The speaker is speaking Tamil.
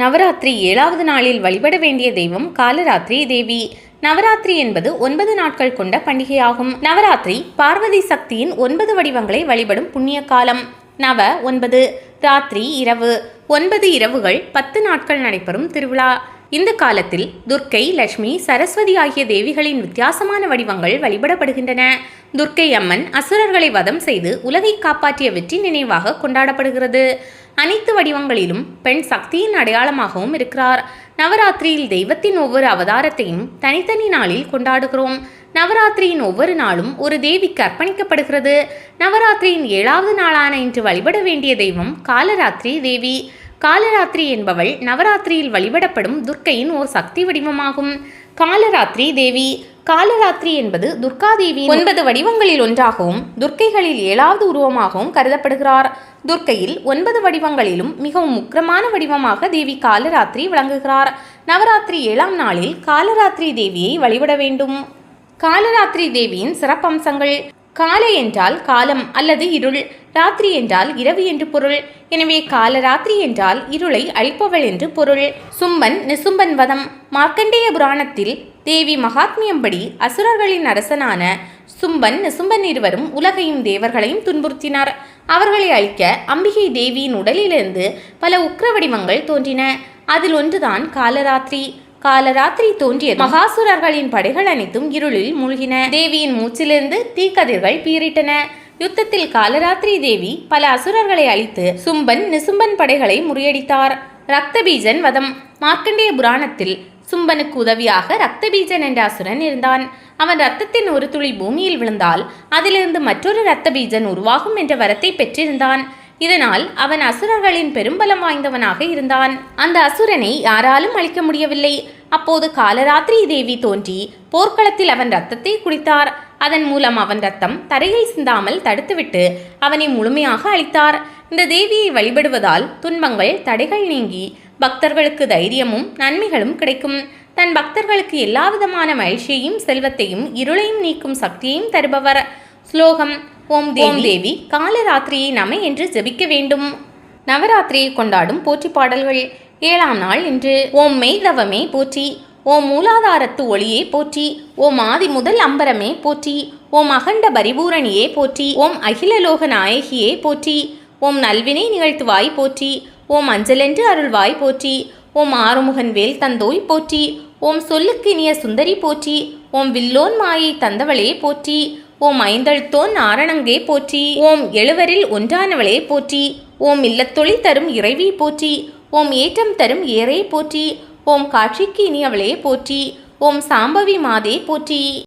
நவராத்திரி ஏழாவது நாளில் வழிபட வேண்டிய தெய்வம் காலராத்திரி தேவி. நவராத்திரி என்பது ஒன்பது நாட்கள் கொண்ட பண்டிகையாகும். நவராத்திரி பார்வதி சக்தியின் ஒன்பது வடிவங்களை வழிபடும் புண்ணிய காலம். நவ ஒன்பது ராத்திரி இரவு. ஒன்பது இரவுகள் பத்து நாட்கள் நடைபெறும் திருவிழா. இந்த காலத்தில் துர்க்கை லட்சுமி சரஸ்வதி ஆகிய தேவிகளின் வித்தியாசமான வடிவங்கள் வழிபடப்படுகின்றன. துர்க்கை அம்மன் அசுரர்களை வதம் செய்து உலகை காப்பாற்றிய வெற்றி நினைவாக கொண்டாடப்படுகிறது. அனைத்து வடிவங்களிலும் பெண் சக்தியின் அடையாளமாகவும் இருக்கிறார். நவராத்திரியில் தெய்வத்தின் ஒவ்வொரு அவதாரத்தையும் தனித்தனி நாளில் கொண்டாடுகிறோம். நவராத்திரியின் ஒவ்வொரு நாளும் ஒரு தேவிக்கு அர்ப்பணிக்கப்படுகிறது. நவராத்திரியின் ஏழாவது நாளான இன்று வழிபட வேண்டிய தெய்வம் காலராத்திரி தேவி. காலராத்திரி என்பவள் நவராத்திரியில் வழிபடப்படும் துர்க்கையின் ஓர் சக்தி வடிவமாகும். காலராத்திரி தேவி. காலராத்திரி என்பது துர்காதேவி ஒன்பது வடிவங்களில் ஒன்றாகவும் துர்க்கைகளில் ஏழாவது உருவமாகவும் கருதப்படுகிறார். துர்க்கையில் ஒன்பது வடிவங்களிலும் மிகவும் முக்கிரமான வடிவமாக தேவி காலராத்திரி விளங்குகிறார். நவராத்திரி ஏழாம் நாளில் காலராத்திரி தேவியை வழிபட வேண்டும். காலராத்திரி தேவியின் சிறப்பம்சங்கள். காலை என்றால் காலம் அல்லது இருள் ராத்திரி என்றால் இரவு என்று பொருள். எனவே காலராத்திரி என்றால் இருளை அழிப்பவள் என்று பொருள். சும்பன் நிசும்பன் வதம். மார்க்கண்டேய புராணத்தில் தேவி மகாத்மியம்படி அசுரர்களின் அரசனான சும்பன் நிசும்பன் இருவரும் உலகையும் தேவர்களையும் துன்புறுத்தினார். அவர்களை அழிக்க அம்பிகை தேவியின் உடலிலிருந்து பல உக்ர வடிவங்கள் தோன்றின. அதில் ஒன்றுதான் காலராத்திரி காலராத்திரி தோன்றிய மகாசுரர்களின் படைகள் அனைத்தும் இருளில் மூழ்கின. தேவியின் மூச்சிலிருந்து தீக்கதிர்கள் பீரிட்டன யுத்தத்தில் காலராத்திரி தேவி பல அசுரர்களை அழித்து சும்பன் நிசும்பன் படைகளை முறியடித்தார். ரத்தபீஜன் வதம். மார்க்கண்டேய புராணத்தில் சும்பனுக்கு உதவியாக ரத்தபீஜன் என்ற அசுரன் இருந்தான். அவன் ரத்தத்தின் ஒரு துளி பூமியில் விழுந்தால் அதிலிருந்து மற்றொரு ரத்தபீஜன் உருவாகும் என்ற வரத்தை பெற்றிருந்தான். இதனால் அவன் அசுரர்களின் பெரும்பலம் வாய்ந்தவனாக இருந்தான். அந்த அசுரனை யாராலும் அழிக்க முடியவில்லை. அப்போது காலராத்திரி தேவி தோன்றி போர்க்களத்தில் அவன் ரத்தத்தை குடித்தார். அதன் மூலம் அவன் ரத்தம் தரையில் சிந்தாமல் தடுத்துவிட்டு அவனை முழுமையாக அழித்தார். இந்த தேவியை வழிபடுவதால் துன்பங்கள் தடைகள் நீங்கி பக்தர்களுக்கு தைரியமும் நன்மைகளும் கிடைக்கும். தன் பக்தர்களுக்கு எல்லாவிதமான மகிழ்ச்சியையும் செல்வத்தையும் இருளையும் நீக்கும் சக்தியையும் தருபவர். ஸ்லோகம் ஓம் தேவி தேவி காலராத்திரியை நமை என்று ஜெபிக்க வேண்டும். நவராத்திரியை கொண்டாடும் போற்றி பாடல்கள். ஏழாம் நாள் இன்று ஓம் மெய்தவமே போற்றி ஓம் மூலாதாரத்து ஒளியே போற்றி ஓம் ஆதி முதல் அம்பரமே போற்றி ஓம் அகண்ட பரிபூரணியே போற்றி ஓம் அகிலலோக நாயகியே போற்றி ஓம் நல்வினை நிகழ்த்துவாய் போற்றி ஓம் அஞ்சலென்று அருள்வாய் போற்றி ஓம் ஆறுமுகன் வேல் தந்தோய் போற்றி ஓம் சொல்லுக்கு இனிய சுந்தரி போற்றி ஓம் வில்லோன் மாயை தந்தவளே போற்றி ஓம் ஐந்தழுத்தோன் ஆரணங்கே போற்றி. ஓம் எழுவரில் ஒன்றானவளே போற்றி. ஓம் இல்லத்தொழி தரும் இறைவி போற்றி. ஓம் ஏற்றம் தரும் ஏரே போற்றி. ஓம் காட்சிக்கு இனியவளே போற்றி. ஓம் சாம்பவி மாதே போற்றி.